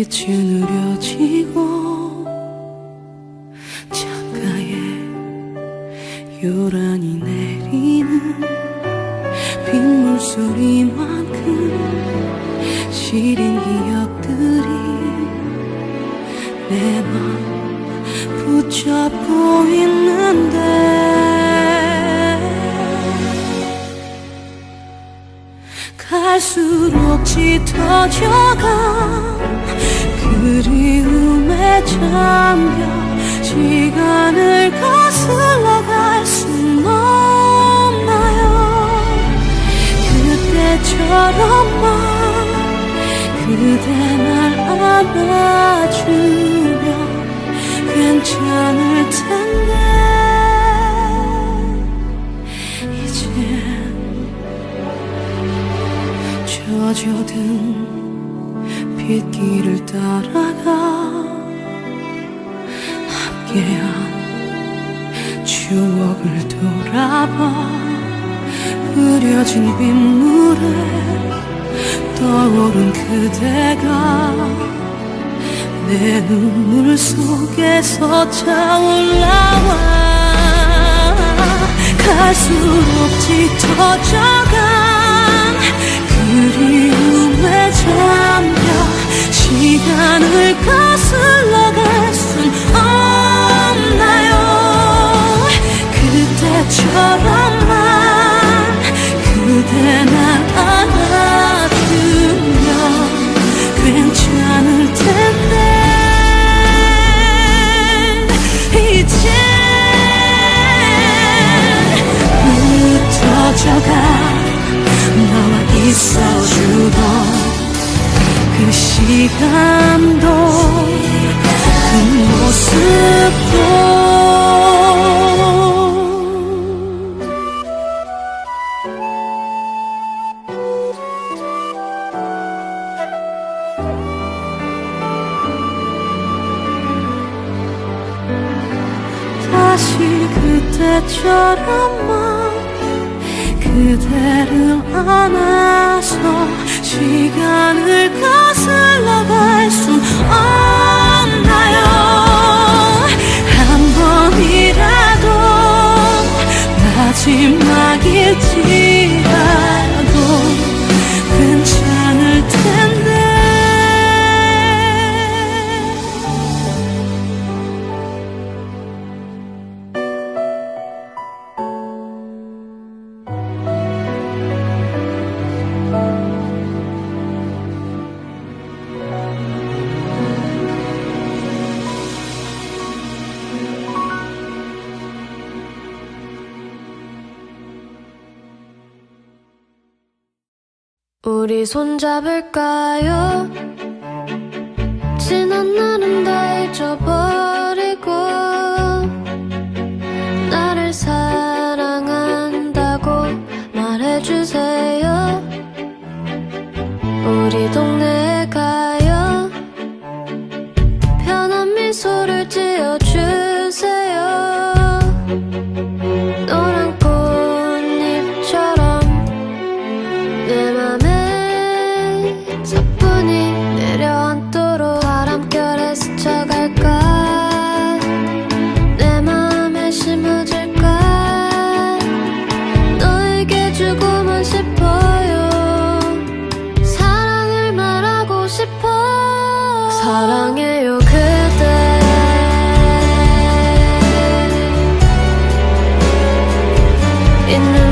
빛이 느려지고 창가에 요란히 내리는 빗물 소리만큼 시린 기억들이 내 맘 붙잡고 있는데 갈수록 짙어져가 그리움에 잠겨 시간을 거슬러 갈 순 없나요? 그때처럼만 그대 날 안아 따라가 함께한 추억을 돌아봐. 흐려진 빗물에 떠오른 그대가 내 눈물 속에서 차올라와. 갈수록 짙어져간 그리움에 잠겨 시간을 거슬러 갈 순 없나요? 그때처럼만 그대 날 안아주면 괜찮을 텐데. 이제 흩어져가 나와 있어주던 그 시간도 그 모습도 다시 그때처럼만 그대를 안아서 시간을 거슬러 갈 순 없나요? 한 번이라도 마지막일지 우리 손잡을까요? 지난 날은 다 잊어버리고 나를 사 사뿐히 내려앉도록 바람결에 스쳐갈까? 내 맘에 심어질까? 너에게 주고만 싶어요. 사랑을 말하고 싶어. 사랑해요 그대. 있는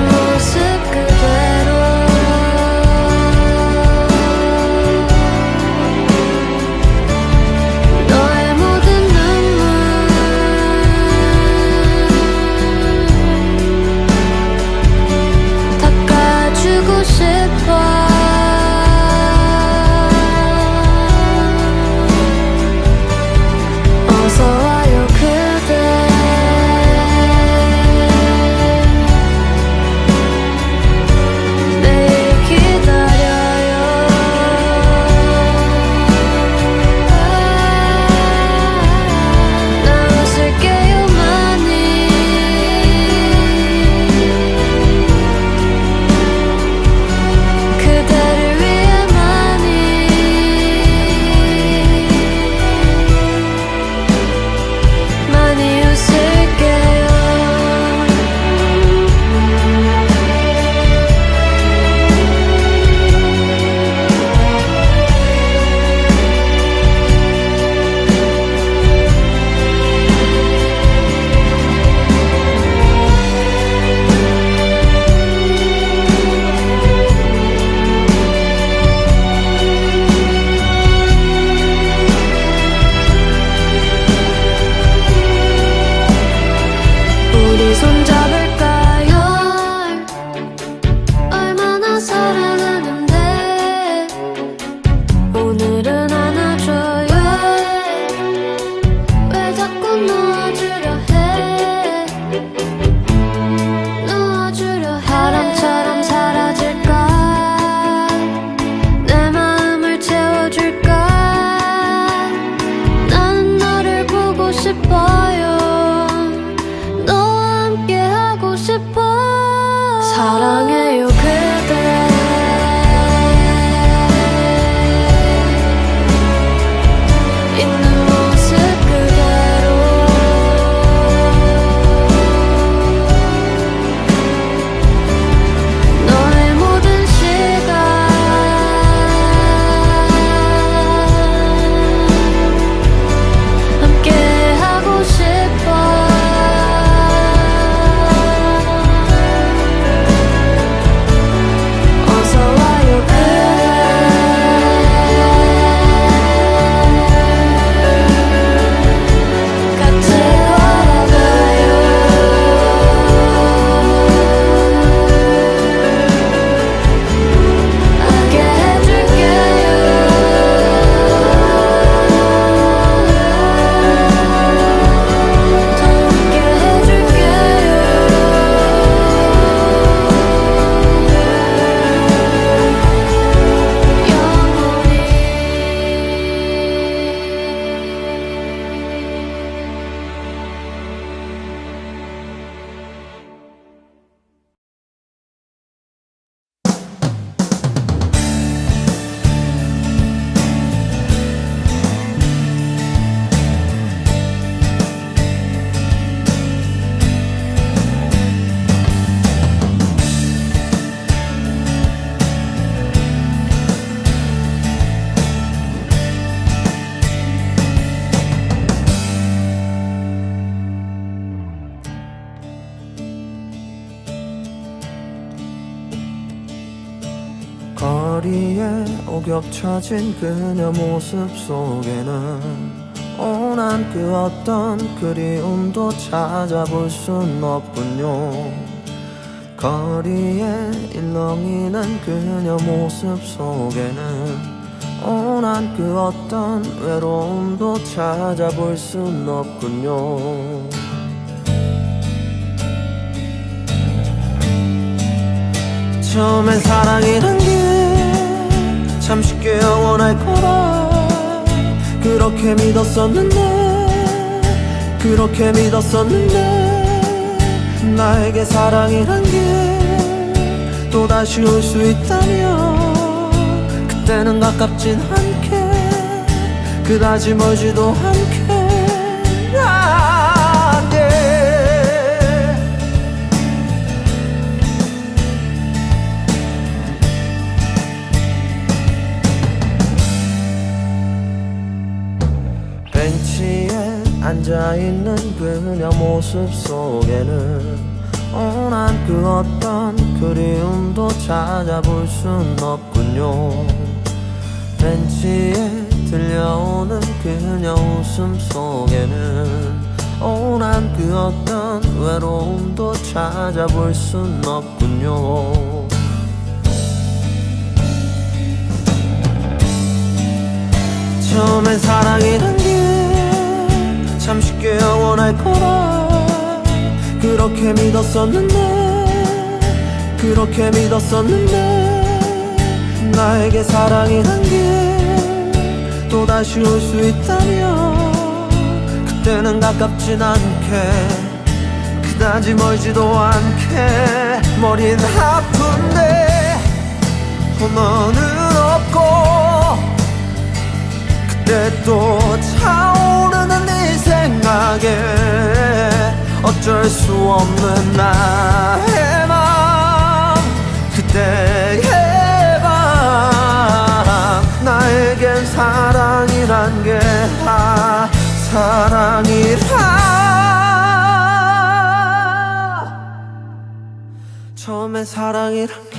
거리에 오겹쳐진 그녀 모습 속에는 온한 그 어떤 그리움도 찾아볼 순 없군요. 거리에 일렁이는 그녀 모습 속에는 온한 그 어떤 외로움도 찾아볼 순 없군요. 처음엔 사랑이란 게 참 쉽게 영원할 거라. 그렇게 믿었었는데 그렇게 믿었었는데 나에게 사랑이란 게 또다시 올 수 있다면 그때는 가깝진 않게 그다지 멀지도 않게 앉아있는 그녀 모습 속에는 온한 그 어떤 그리움도 찾아볼 순 없군요. 벤치에 들려오는 그녀 웃음 속에는 온한 그 어떤 외로움도 찾아볼 순 없군요. 처음엔 사랑이란 게 참 쉽게 영원할 거라. 그렇게 믿었었는데 그렇게 믿었었는데 나에게 사랑이란 게 또다시 올 수 있다면 그때는 가깝진 않게 그다지 멀지도 않게 머린 아픈데 너는 없고 그때 또 어쩔 수 없는 나의 맘 그때의 밤 나에겐 사랑이란 게다 사랑이라. 처음엔 사랑이란 게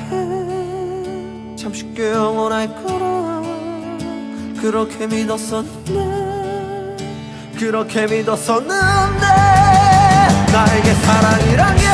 참 쉽게 영원할 거라. 그렇게 믿었었는데 그렇게 믿었었는데 나에게 사랑이란 게